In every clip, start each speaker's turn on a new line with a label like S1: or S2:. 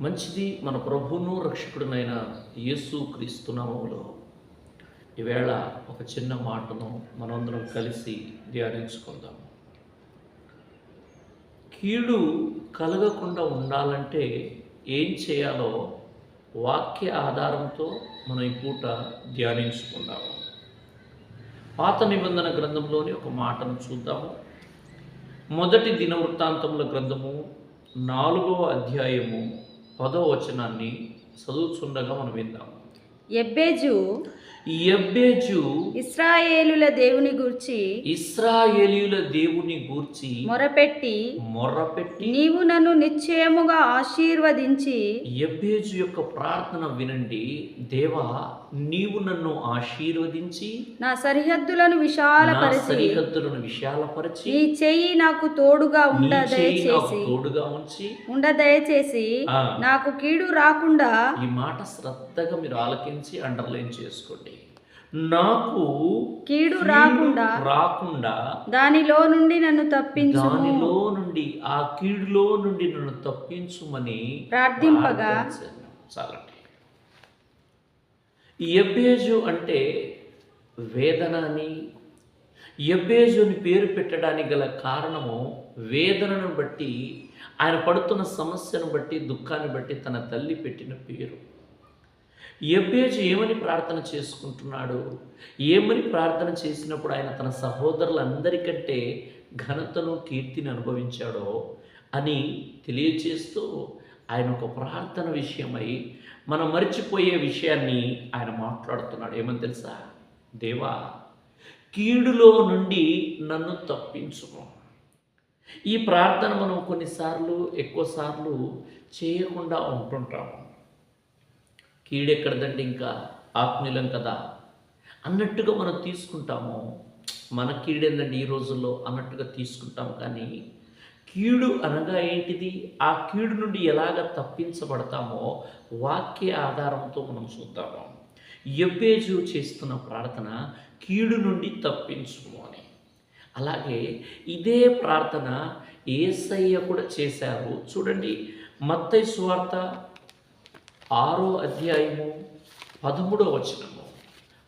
S1: మంచిది మన ప్రభువును రక్షకుడునైన యేసు క్రీస్తునామములో ఈవేళ ఒక చిన్న మాటను మనందరం కలిసి ధ్యానించుకుందాం. కీడు కలగకుండా ఉండాలంటే ఏం చేయాలో వాక్య ఆధారంతో మనం ఈ పూట ధ్యానించుకుందాము పాత నిబంధన గ్రంథంలోని ఒక మాటను చూద్దాము. మొదటి దినవృత్తాంతముల గ్రంథము నాలుగవ అధ్యాయము పదో వచనాన్ని చదువుతుండగా మనం విందాం.
S2: ఎబ్బేజు
S1: ఎబ్బేజు
S2: ఇస్రాయేలుల దేవుని గూర్చి
S1: ఇస్రాయేలీయుల దేవుని గూర్చి
S2: మొరపెట్టి
S1: మొర్రపెట్టి
S2: నీవు నన్ను నిశ్చయముగా ఆశీర్వదించి
S1: ఎబ్బేజు యొక్క ప్రార్థన వినండి. దేవా నీవు నన్ను ఆశీర్వదించి
S2: నా సరిహద్దులను విశాలపరిచి
S1: సరిహద్దులను విశాలపరిచి
S2: నీ చెయ్యి నాకు తోడుగా ఉండ దయచేసి
S1: తోడుగా ఉంచి
S2: ఉండ దయచేసి నాకు కీడు రాకుండా
S1: ఈ మాట శ్రద్ధగా మీరు ఆలకించి అండర్లైన్ చేసుకోండి. నాకు
S2: కీడు
S1: కీడు
S2: రాకుండా
S1: రాకుండా
S2: దానిలో నుండి నన్ను తప్పించుము.
S1: దానిలో నుండి ఆ కీడులో నుండి నన్ను తప్పించుమని
S2: ప్రార్థింపగా.
S1: చాలండి. ఎబ్బేజు అంటే వేదన అని. ఎబ్బేజు అని పేరు పెట్టడానికి గల కారణము వేదనను బట్టి ఆయన పడుతున్న సమస్యను బట్టి దుఃఖాన్ని బట్టి తన తల్లి పెట్టిన పేరు. ఎబ్బేజు ఏమని ప్రార్థన చేసుకుంటున్నాడు? ఏమని ప్రార్థన చేసినప్పుడు ఆయన తన సహోదరులందరికంటే ఘనతను కీర్తిని అనుభవించాడో అని తెలియచేస్తూ ఆయన ఒక ప్రార్థన విషయమై మనం మర్చిపోయే విషయాన్ని ఆయన మాట్లాడుతున్నాడు. ఏమని తెలుసా? దేవా కీడులో నుండి నన్ను తప్పించుకో ఈ ప్రార్థన మనం కొన్నిసార్లు ఎక్కువసార్లు చేయకుండా ఉంటుంటాము. కీడెక్కడదండి ఇంకా? ఆత్మీయులం కదా. అన్నట్టుగా మనం తీసుకుంటాము. మన కీడేందండి ఈ రోజుల్లో? అన్నట్టుగా తీసుకుంటాం. కానీ కీడు అనగా ఏంటిది? ఆ కీడు నుండి ఎలాగ తప్పించబడతామో వాక్య ఆధారంతో మనం చూద్దాము. ఎబ్బేజు చేస్తున్న ప్రార్థన కీడు నుండి తప్పించుము అని. అలాగే ఇదే ప్రార్థన ఏసయ్య కూడా చేశారు. చూడండి మత్తై సువార్త ఆరో అధ్యాయము పదమూడో వచనము.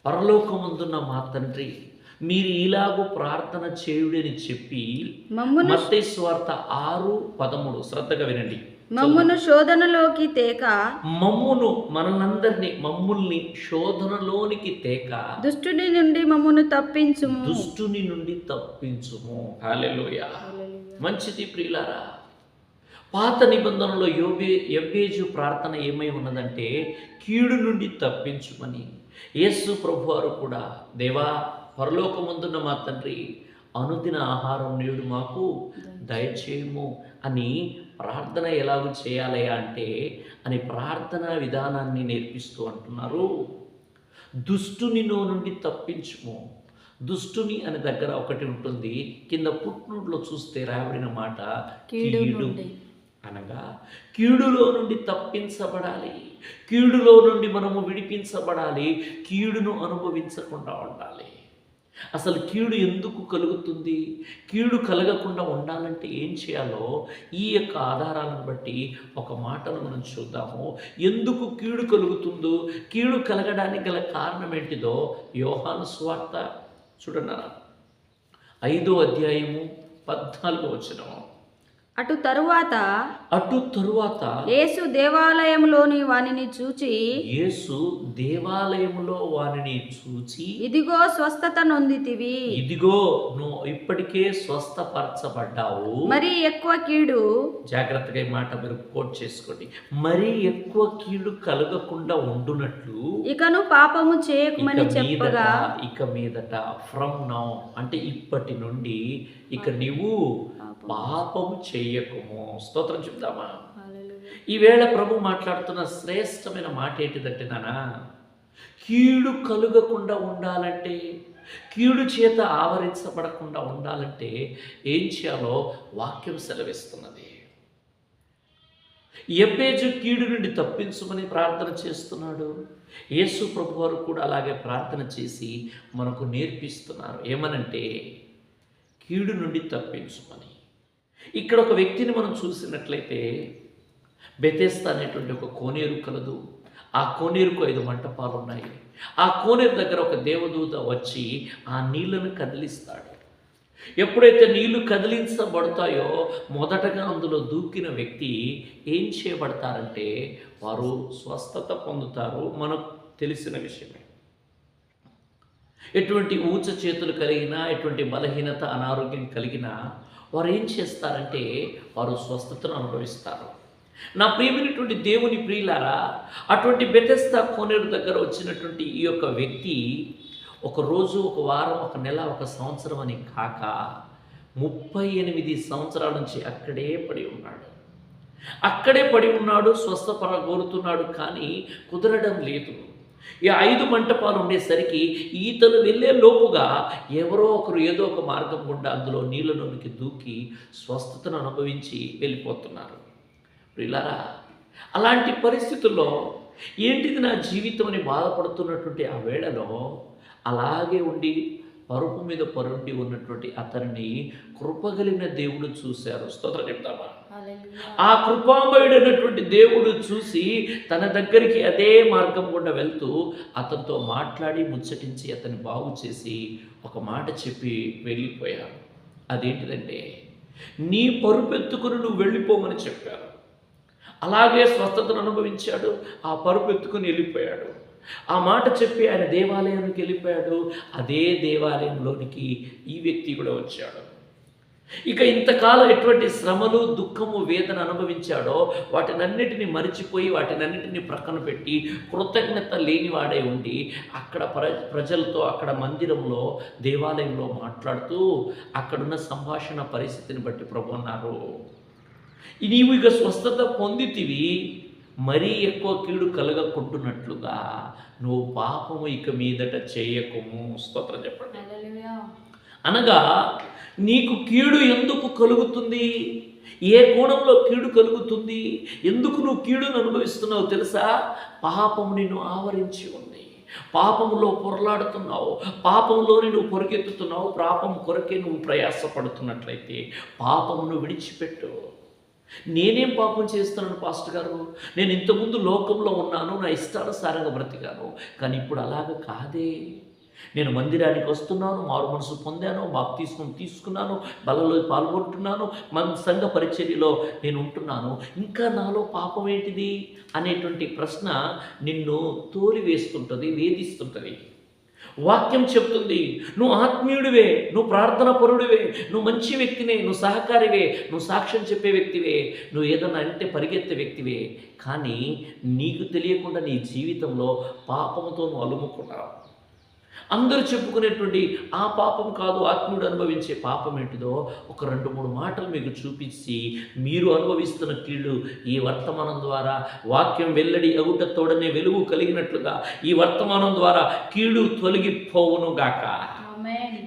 S1: పరలోకముందున్న మా తండ్రి మీరు ఇలాగూ ప్రార్థన చేయుడని చెప్పి
S2: మమ్మును
S1: మత్తయి సువార్త ఆరు పదమూడు. శ్రద్ధగా వినండి.
S2: మమ్మును శోధనలోకి తేక
S1: మమ్మును మనలందరినీ మమ్ముల్ని శోధనలోనికి తేక
S2: దుష్టుని నుండి మమ్మును తప్పించుము.
S1: దుష్టుని నుండి తప్పించుము. హల్లెలూయా. మంచిది ప్రియులారా. పాత నిబంధనలో యోబే ఎబ్బేజు ప్రార్థన ఏమై ఉన్నదంటే కీడు నుండి తప్పించుమని. యేసు ప్రభువారు కూడా దేవా పరలోకమందున్న మా తండ్రి అనుదిన ఆహారం నేడు మాకు దయచేయము అని ప్రార్థన ఎలాగూ చేయాలయా అంటే అని ప్రార్థన విధానాన్ని నేర్పిస్తూ అంటున్నారు. దుష్టునిలో నుండి తప్పించుము. దుష్టుని అనే దగ్గర ఒకటి ఉంటుంది. కింద పుట్నూరులో చూస్తే రాయబడిన మాట
S2: కీడు.
S1: అనగా కీడులో నుండి తప్పించబడాలి. కీడులో నుండి మనము విడిపించబడాలి. కీడును అనుభవించకుండా ఉండాలి. అసలు కీడు ఎందుకు కలుగుతుంది? కీడు కలగకుండా ఉండాలంటే ఏం చేయాలో ఈ యొక్క ఆధారాలను బట్టి ఒక మాటను మనం చూద్దాము. ఎందుకు కీడు కలుగుతుందో కీడు కలగడానికి గల కారణం ఏంటిదో యోహాను స్వార్త చూడన్నారా ఐదో అధ్యాయము పద్నాలుగో వచనం
S2: అటు తరువాత
S1: అటు తరువాత
S2: యేసు దేవాలయంలోని వానిని చూచి
S1: యేసు దేవాలయములో వారిని చూచి
S2: ఇదిగో స్వస్థత నొందితివి.
S1: ఇదిగో నువ్వు ఇప్పటికే స్వస్థపరచబడ్డావు.
S2: మరి ఎక్కువ కీడు.
S1: జాగ్రత్తగా ఈ మాట మీరు కోట్ చేసుకోండి. మరీ ఎక్కువ కీడు కలగకుండా ఉండునట్లు
S2: ఇకను పాపము చేయకుమని చెప్పగా.
S1: ఇక మీదట ఫ్రమ్ నౌ అంటే ఇప్పటి నుండి ఇక నీవు పాపము చెయ్యకుము స్తోత్రం చెప్దామా? ఈవేళ ప్రభు మాట్లాడుతున్న శ్రేష్టమైన మాట ఏంటిదంటే నానా కీడు కలుగకుండా ఉండాలంటే కీడు చేత ఆవరించబడకుండా ఉండాలంటే ఏం చేయాలో వాక్యం సెలవిస్తున్నది. ఎబ్బేజు కీడు నుండి తప్పించుమని ప్రార్థన చేస్తున్నాడు. యేసు ప్రభు వారు కూడా అలాగే ప్రార్థన చేసి మనకు నేర్పిస్తున్నారు. ఏమనంటే కీడు నుండి తప్పించుమని. ఇక్కడ ఒక వ్యక్తిని మనం చూసినట్లయితే బెతేస్తా అనేటువంటి ఒక కోనేరు కలదు. ఆ కోనేరుకు ఐదు మంటపాలు ఉన్నాయి ఆ కోనేరు దగ్గర ఒక దేవదూత వచ్చి ఆ నీళ్ళను కదిలిస్తాడు. ఎప్పుడైతే నీళ్ళు కదిలించబడతాయో మొదటగా అందులో దూకిన వ్యక్తి ఏం చేయబడతారంటే వారు స్వస్థత పొందుతారు మనకు తెలిసిన విషయమే. ఎటువంటి ఊచ చేతులు కలిగినా ఎటువంటి బలహీనత అనారోగ్యం కలిగినా వారు ఏం చేస్తారంటే వారు స్వస్థతను అనుభవిస్తారు. నా ప్రియమైనటువంటి దేవుని ప్రియులారా అటువంటి బెతెస్తా కోనేరు దగ్గర వచ్చినటువంటి ఈ యొక్క వ్యక్తి ఒక రోజు ఒక వారం ఒక నెల ఒక సంవత్సరం అని కాక ముప్పై ఎనిమిది సంవత్సరాల నుంచి అక్కడే పడి ఉన్నాడు. అక్కడే పడి ఉన్నాడు స్వస్థపర కోరుతున్నాడు కానీ కుదరడం లేదు. ఈ ఐదు మంటపాలు ఉండేసరికి ఈతలు వెళ్ళే లోపుగా ఎవరో ఒకరు ఏదో ఒక మార్గం గుండా అందులో నీళ్ళలోనికి దూకి స్వస్థతను అనుభవించి వెళ్ళిపోతున్నారు. ప్రియులారా అలాంటి పరిస్థితుల్లో ఏంటిది నా జీవితం అని బాధపడుతున్నటువంటి ఆ వేళలో అలాగే ఉండి పరుపు మీద పరుండి ఉన్నటువంటి అతన్ని కృపగలిగిన దేవుడు చూశారు. స్తోత్రం చెప్తామా? ఆ కృపామయుడైనటువంటి దేవుడు చూసి తన దగ్గరికి అదే మార్గం గుండా వెళ్తూ అతనితో మాట్లాడి ముచ్చటించి అతన్ని బాగు చేసి ఒక మాట చెప్పి వెళ్ళిపోయారు అదేంటిదంటే నీ పరుపెత్తుకుని నువ్వు వెళ్ళిపోమని చెప్పారు అలాగే స్వస్థతను అనుభవించాడు ఆ పరుపెత్తుకుని వెళ్ళిపోయాడు. ఆ మాట చెప్పి ఆయన దేవాలయానికి వెళ్ళిపోయాడు. అదే దేవాలయంలోనికి ఈ వ్యక్తి కూడా వచ్చాడు. ఇక ఇంతకాలం ఎటువంటి శ్రమలు దుఃఖము వేదన అనుభవించాడో వాటినన్నిటిని మరిచిపోయి వాటినన్నిటిని ప్రక్కన పెట్టి కృతజ్ఞత లేనివాడై ఉండి అక్కడ ప్ర ప్రజలతో అక్కడ మందిరంలో దేవాలయంలో మాట్లాడుతూ అక్కడున్న సంభాషణ పరిస్థితిని బట్టి ప్రభు అన్నారు. నీవు ఇక స్వస్థత పొందితివి మరీ ఎక్కువ కీడు కలగకుంటున్నట్లుగా నువ్వు పాపము ఇక మీదట చేయకము. స్తోత్రం చెప్పండి. అనగా నీకు కీడు ఎందుకు కలుగుతుంది? ఏ కోణంలో కీడు కలుగుతుంది? ఎందుకు నువ్వు కీడును అనుభవిస్తున్నావు తెలుసా? పాపము నిన్ను ఆవరించి ఉంది. పాపములో పొరలాడుతున్నావు. పాపంలోని నువ్వు పొరికెత్తుతున్నావు పాపం కొరకే నువ్వు ప్రయాసపడుతున్నట్లయితే పాపమును విడిచిపెట్టు. నేనేం పాపం చేస్తున్నాను పాస్టర్ గారు? నేను ఇంతకుముందు లోకంలో ఉన్నాను నా ఇష్టానుసారంగా బ్రతికాను కానీ ఇప్పుడు అలాగ కాదే. నేను మందిరానికి వస్తున్నాను మారు మనసు పొందాను బాప్తీస్మం తీసుకున్నాను బలలో పాల్గొంటున్నాను మన సంఘ పరిచర్యలో నేను ఉంటున్నాను. ఇంకా నాలో పాపం ఏంటిది? అనేటువంటి ప్రశ్న నిన్ను తోలివేస్తుంటుంది వేధిస్తుంటుంది. వాక్యం చెప్తుంది నువ్వు ఆత్మీయుడివే నువ్వు ప్రార్థన పరుడివే నువ్వు మంచి వ్యక్తినే నువ్వు సహకారివే నువ్వు సాక్ష్యం చెప్పే వ్యక్తివే నువ్వు ఏదన్నా అంటే పరిగెత్తే వ్యక్తివే. కానీ నీకు తెలియకుండా నీ జీవితంలో పాపంతో నువ్వు అలుముకున్నావు. అందరూ చెప్పుకునేటువంటి ఆ పాపం కాదు ఆత్మీయుడు అనుభవించే పాపం ఏంటిదో ఒక రెండు మూడు మాటలు మీకు చూపించి మీరు అనుభవిస్తున్న కీళ్ళు ఈ వర్తమానం ద్వారా వాక్యం వెల్లడి అగుట తోడనే వెలుగు కలిగినట్లుగా ఈ వర్తమానం ద్వారా కీడు తొలగిపోవును గాక.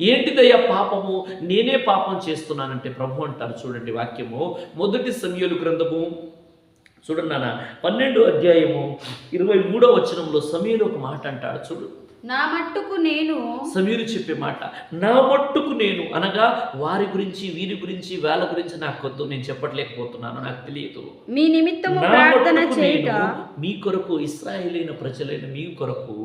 S1: ఏంటిదయ్యా పాపము? నేనే పాపం చేస్తున్నానంటే ప్రభు అంటారు చూడండి వాక్యము. మొదటి సమయలు గ్రంథము. చూడండి నాన్న పన్నెండు అధ్యాయము ఇరవై మూడో వచనంలో సమీరు ఒక మాట అంటాడు. చూడు.
S2: నా మట్టుకు నేను
S1: సమీరు చెప్పే మాట నా మట్టుకు నేను అనగా వారి గురించి వీరి గురించి వాళ్ళ గురించి నాకు కొద్దు నేను చెప్పట్లేకపోతున్నాను నాకు తెలియదు.
S2: మీ నిమిత్తము
S1: నా
S2: ప్రార్థన చేయుట
S1: మీ కొరకు ఇస్రాయేలైన ప్రజలైన మీ కొరకు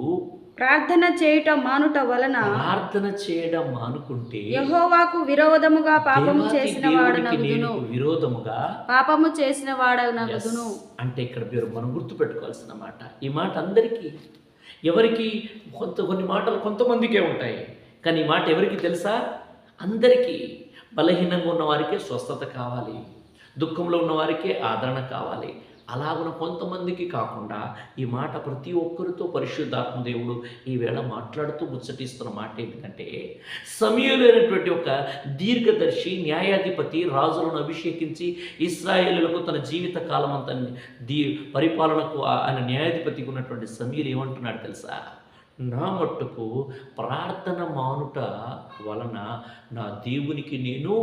S2: ప్రార్థన చేయుట మానుట వలన
S1: ప్రార్థన చేయడం మానుకుంటే
S2: యహోవాకు విరోధముగా పాపము చేసిన వాడనగుదును.
S1: నేను విరోధముగా
S2: పాపము చేసిన వాడనగుదును.
S1: Yes. అంటే ఇక్కడ మీరు మనం గుర్తుపెట్టుకోవాల్సిన మాట. ఈ మాట అందరికీ ఎవరికి కొంత కొన్ని మాటలు కొంతమందికే ఉంటాయి. కానీ ఈ మాట ఎవరికి తెలుసా? అందరికీ. బలహీనంగా ఉన్నవారికే స్వస్థత కావాలి. దుఃఖంలో ఉన్నవారికే ఆదరణ కావాలి. అలాగున కొంతమందికి కాకుండా ఈ మాట ప్రతి ఒక్కరితో పరిశుద్ధాత్మ దేవుడు ఈవేళ మాట్లాడుతూ ముచ్చటిస్తున్న మాట ఏంటంటే సమయమైనటువంటి ఒక దీర్ఘదర్శి న్యాయాధిపతి రాజులను అభిషేకించి ఇస్రాయేలులకు తన జీవిత కాలం అంతా దీ పరిపాలనకు ఆయన న్యాయాధిపతికి ఉన్నటువంటి సమీర్ ఏమంటున్నాడు తెలుసా? నా మట్టుకు ప్రార్థన మానుట వలన నా దేవునికి నేను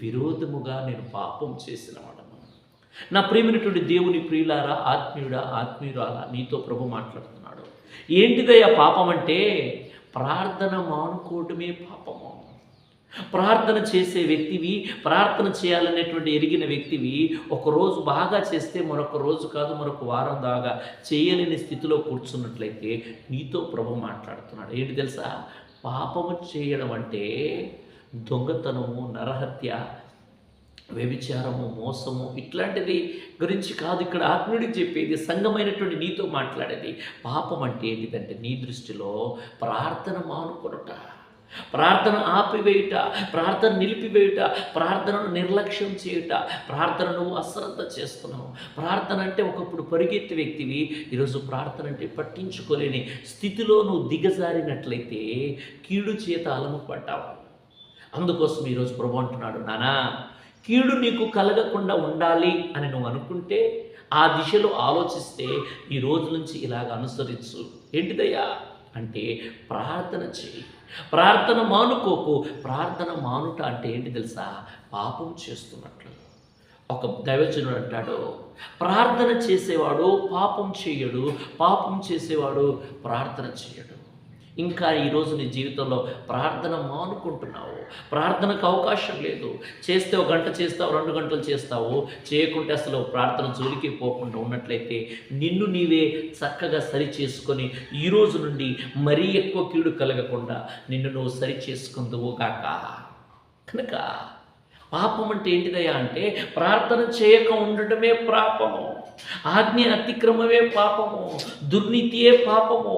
S1: విరోధముగా నేను పాపం చేసిన నా ప్రేమినటువంటి దేవుని ప్రియులారా ఆత్మీయుడా ఆత్మీయురాలా నీతో ప్రభు మాట్లాడుతున్నాడు. ఏంటిదయ్యా పాపం అంటే ప్రార్థన మానుకోవటమే పాపము. ప్రార్థన చేసే వ్యక్తివి ప్రార్థన చేయాలనేటువంటి ఎరిగిన వ్యక్తివి ఒకరోజు బాగా చేస్తే మరొక రోజు కాదు మరొక వారం దాకా చేయలేని స్థితిలో కూర్చున్నట్లయితే నీతో ప్రభు మాట్లాడుతున్నాడు. ఏంటి తెలుసా? పాపము చేయడం అంటే దొంగతనము నరహత్య వ్యభిచారము మోసము ఇట్లాంటిది గురించి కాదు. ఇక్కడ ఆత్మీయుడికి చెప్పేది సంఘమైనటువంటి నీతో మాట్లాడేది పాపం అంటే ఏంటిదంటే నీ దృష్టిలో ప్రార్థన మానుకొనుట ప్రార్థన ఆపివేయుట ప్రార్థన నిలిపివేయుట ప్రార్థనను నిర్లక్ష్యం చేయుట ప్రార్థనను అశ్రద్ధ చేస్తున్నావు. ప్రార్థన అంటే ఒకప్పుడు పరిగెత్తి వ్యక్తివి ఈరోజు ప్రార్థన అంటే పట్టించుకోలేని స్థితిలో నువ్వు దిగజారినట్లయితే కీడు చేత అలము పడ్డావు అందుకోసం ఈరోజు ప్రభు అంటున్నాడు నానా కీడు నీకు కలగకుండా ఉండాలి అని నువ్వు అనుకుంటే ఆ దిశలో ఆలోచిస్తే ఈ రోజు నుంచి ఇలాగ అనుసరించు. ఏంటిదయ్యా? అంటే ప్రార్థన చేయి ప్రార్థన మానుకోకు. ప్రార్థన మానుట అంటే ఏంటి తెలుసా? పాపం చేస్తున్నట్లు. ఒక దైవజనుడు అంటాడు ప్రార్థన చేసేవాడు పాపం చేయడు పాపం చేసేవాడు ప్రార్థన చేయడు ఇంకా ఈరోజు నీ జీవితంలో ప్రార్థన మానుకుంటున్నావు. ప్రార్థనకు అవకాశం లేదు. చేస్తే ఒక గంట చేస్తావు రెండు గంటలు చేస్తావు. చేయకుంటే అసలు ప్రార్థన జోలికి పోకుండా ఉన్నట్లయితే నిన్ను నీవే చక్కగా సరి చేసుకొని ఈ రోజు నుండి మరీ ఎక్కువ కీడు కలగకుండా నిన్ను నువ్వు సరి చేసుకుందువు గాక. కనుక పాపం అంటే ఏంటిదయ్యా అంటే ప్రార్థన చేయక ఉండటమే పాపము. ఆజ్ఞ అతిక్రమమే పాపము. దుర్నీతియే పాపము.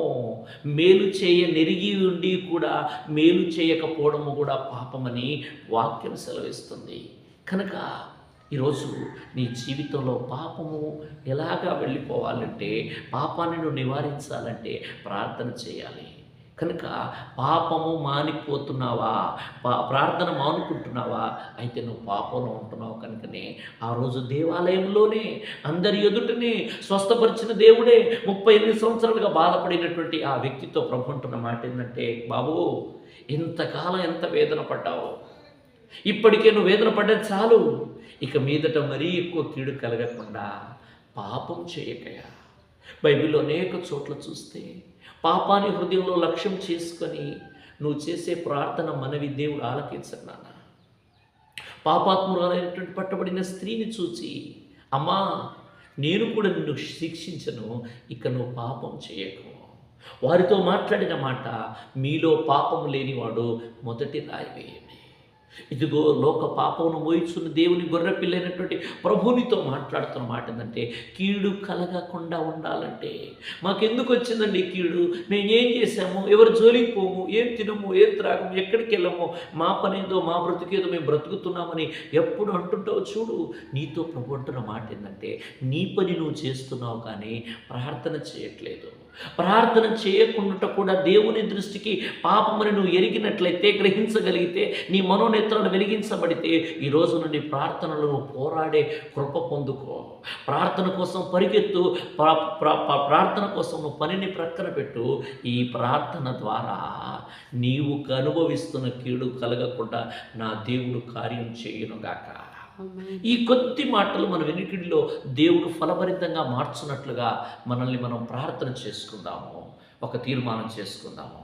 S1: మేలు చేయ నెరిగి ఉండి కూడా మేలు చేయకపోవడము కూడా పాపమని వాక్యం సెలవిస్తుంది. కనుక ఈరోజు నీ జీవితంలో పాపము ఎలాగా వెళ్ళిపోవాలంటే పాపాన్ని నువ్వు నివారించాలంటే ప్రార్థన చేయాలి. కనుక పాపము మానిపోతున్నావా? పా ప్రార్థన మానుకుంటున్నావా? అయితే నువ్వు పాపంలో ఉంటున్నావు కనుకనే ఆ రోజు దేవాలయంలోనే అందరి ఎదుటనే స్వస్థపరిచిన దేవుడే ముప్పై ఎనిమిది సంవత్సరాలుగా బాధపడినటువంటి ఆ వ్యక్తితో ప్రభు అంటున్న మాట ఏంటంటే బాబు ఇంతకాలం ఎంత వేదన పడ్డావు? ఇప్పటికే నువ్వు వేదన పడ్డది చాలు. ఇక మీదట మరీ ఎక్కువ కీడు కలగకుండా పాపం చేయకయా బైబిల్లో అనేక చోట్ల చూస్తే పాపాన్ని హృదయంలో లక్ష్యం చేసుకొని నువ్వు చేసే ప్రార్థన మనవి దేవుడు ఆలకించడు నాన్న. పాపాత్మురాలైనటువంటి పట్టబడిన స్త్రీని చూచి అమ్మా నేను కూడా నిన్ను శిక్షించను ఇక నువ్వు పాపం చేయకు. వారితో మాట్లాడిన మాట మీలో పాపం లేనివాడు మొదటి రాయి వేయండి. ఇదిగో లోక పాపమును మోయిచున్న దేవుని గొర్రెపిల్లైనటువంటి ప్రభునితో మాట్లాడుతున్న మాట ఏంటంటే కీడు కలగకుండా ఉండాలంటే. మాకెందుకు వచ్చిందండి కీడు? మేము ఏం చేసాము ఎవరు జోలికి పోము? ఏం తినము? ఏం త్రాగము? ఎక్కడికి వెళ్ళము? మా పనేదో మా బ్రతుకేదో మేము బ్రతుకుతున్నామని ఎప్పుడు అంటుంటావు చూడు. నీతో ప్రభు అంటున్న మాట ఏంటంటే నీ పని నువ్వు చేస్తున్నావు కానీ ప్రార్థన చేయట్లేదు. ప్రార్థన చేయకుండా కూడా దేవుని దృష్టికి పాపమని నువ్వు ఎరిగినట్లయితే గ్రహించగలిగితే నీ మనోనేత్రాలు వెలిగించబడితే ఈ రోజు నుండి ప్రార్థనలను నువ్వు పోరాడే కృప పొందుకో. ప్రార్థన కోసం పరిగెత్తు ప్రార్థన కోసం నువ్వు పనిని ప్రక్కన పెట్టు. ఈ ప్రార్థన ద్వారా నీవు అనుభవిస్తున్న కీడు కలగకుండా నా దేవుడు కార్యం చేయనుగాక. ఈ కొద్ది మాటలు మన వెనుకిడిలో దేవుడు ఫలభరితంగా మార్చున్నట్లుగా మనల్ని మనం ప్రార్థన చేసుకుందాము. ఒక తీర్మానం చేసుకుందాము.